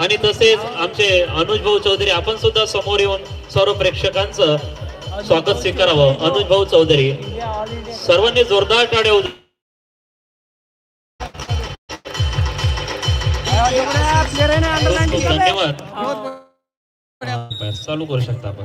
आणि तसेच आमचे अनुज भाऊ चौधरी आपण सुद्धा समोर येऊन सर्व प्रेक्षकांचं स्वागत स्वीकारावं. अनुज भाऊ चौधरी. सर्वांनी जोरदार टाळ्या धन्यवाद. हा, चालू करू शकता आपण.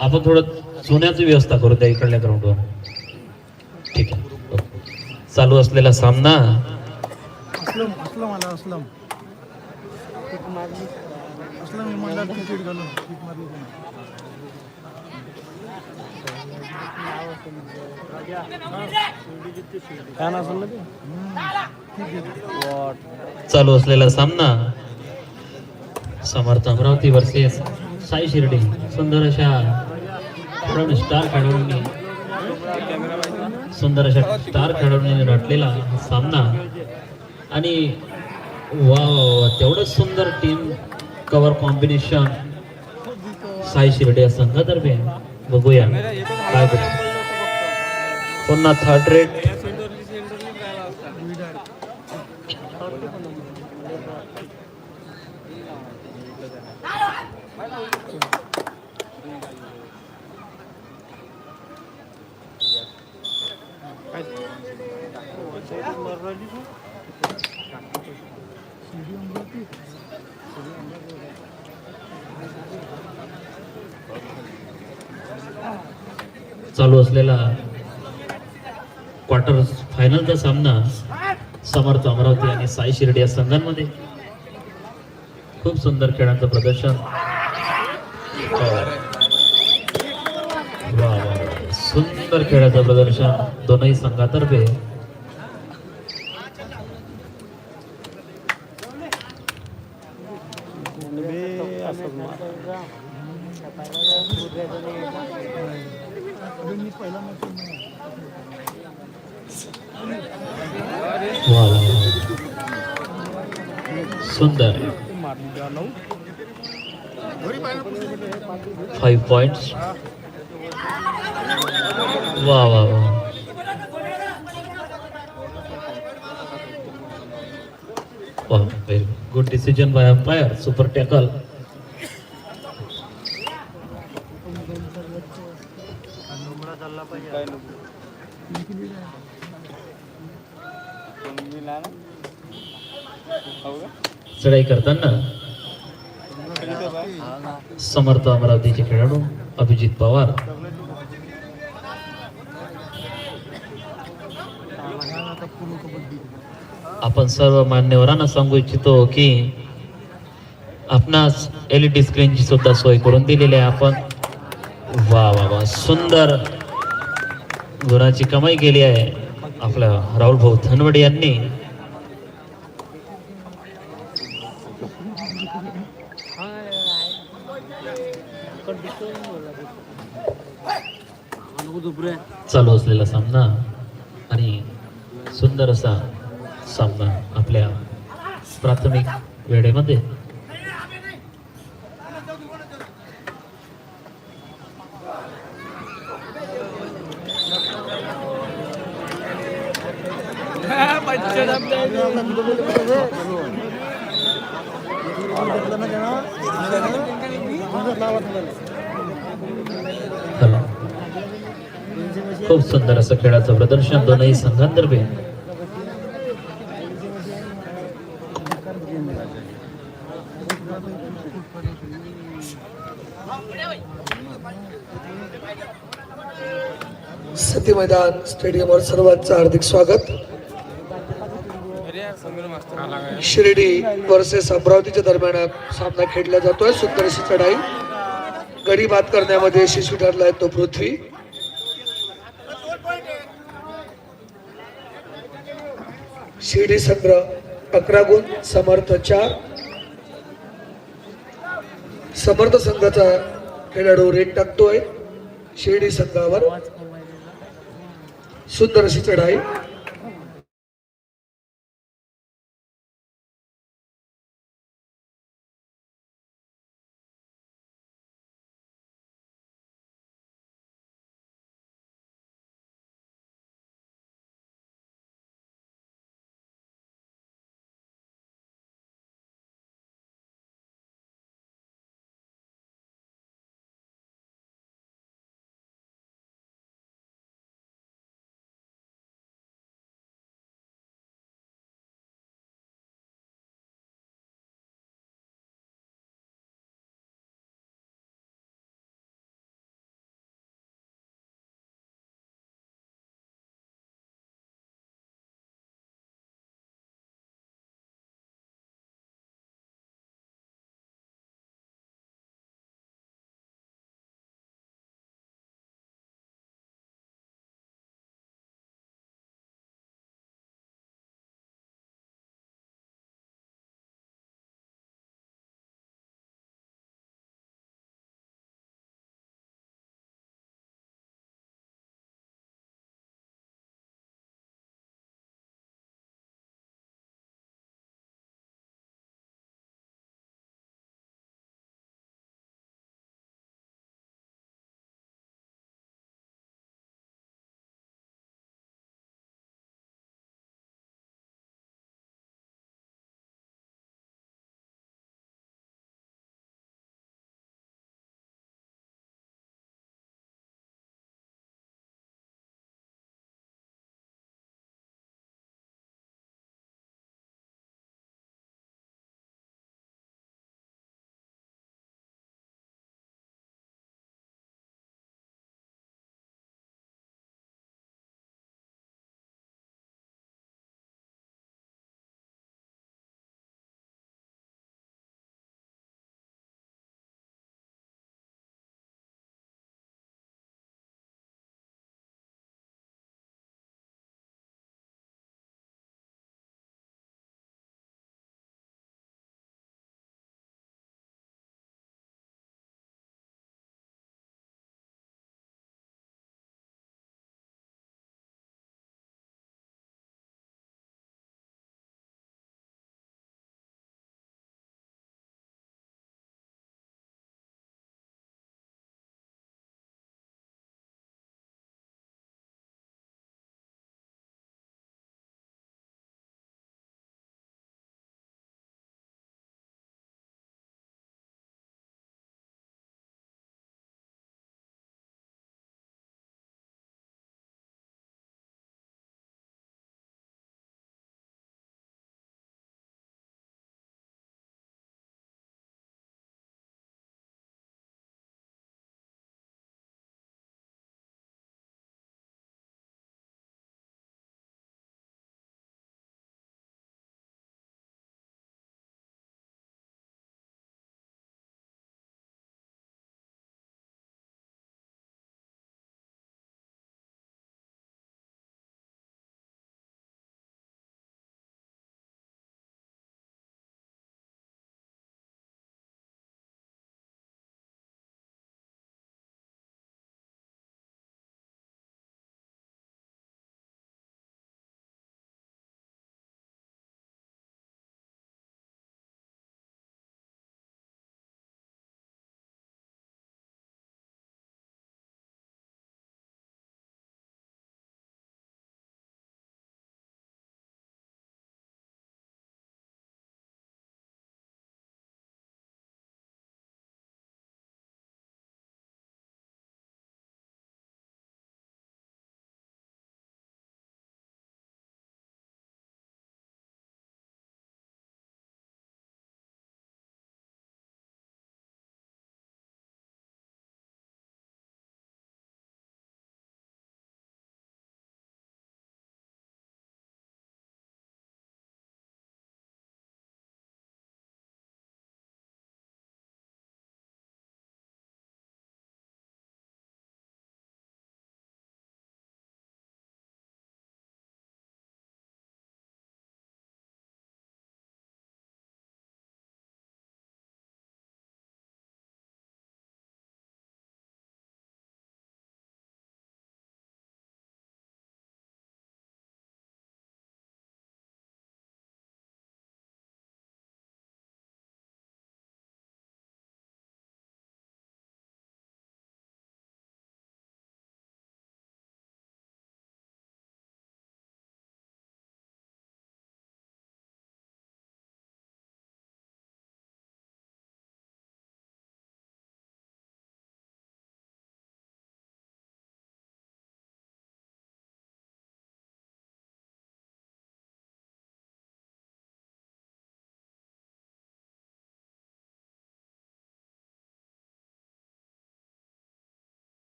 आपण थोडं सोन्याची व्यवस्था करू द्या इकडल्या ग्राउंडवर ठीक आहे. चालू असलेला सामना. चालू असलेला सामना. समर्थ अमरावती वर्सेस साई शिर्डी. सुंदर अशा दोन स्टार खेळाडूंनी सुंदर अशा स्टार खेळाडूंनी रटलेला सामना. आणि वा वा तेवढंच सुंदर team cover combination Sai Shirdi या संघातर्फे. बघूया काय पुन्हा थर्ड रेट चालू असलेला क्वार्टर फायनलचा सामना समर्थ अमरावती आणि साई शिर्डी या संघांमध्ये. खूप सुंदर खेळांचं प्रदर्शन. सुंदर खेळाचं प्रदर्शन दोनही संघातर्फे. वा, सुंदर। फाईव्ह पॉइंट्स वा वा वा वा very good decision by umpire super tackle चढाई करताना समर्थ अमरावतीचे खेळाडू अभिजित पवार. आपण सर्व मान्यवरांना सांगू इच्छितो की आपणास एलईडी स्क्रीनची सुद्धा सोय करून दिलेली आहे. आपण वा वा वा सुंदर. गुणाची कमाई केली आहे आपला राहुल भाऊ धनवडे यांनी. चालू असलेला सामना आणि सुंदर असा सामना आपल्या प्राथमिक वेळेमध्ये. कला खूप सुंदर असं खेळाचं प्रदर्शन. दोनही संघांतर्फे. सती मैदान स्टेडियमवर सर्वांचं हार्दिक स्वागत. शिर्डी वर्सेस अमरावतीच्या दरम्यान सामना खेळला जातोय. सुंदर अशी चढाई. गडी बाद करण्यामध्ये यशस्वी ठरलाय तो पृथ्वी. शिर्डी संग्रह अकरा गुण समर्थ चार. समर्थ संघाचा खेळाडू रेट टाकतोय. शिर्डी संघावर सुंदर अशी चढाई.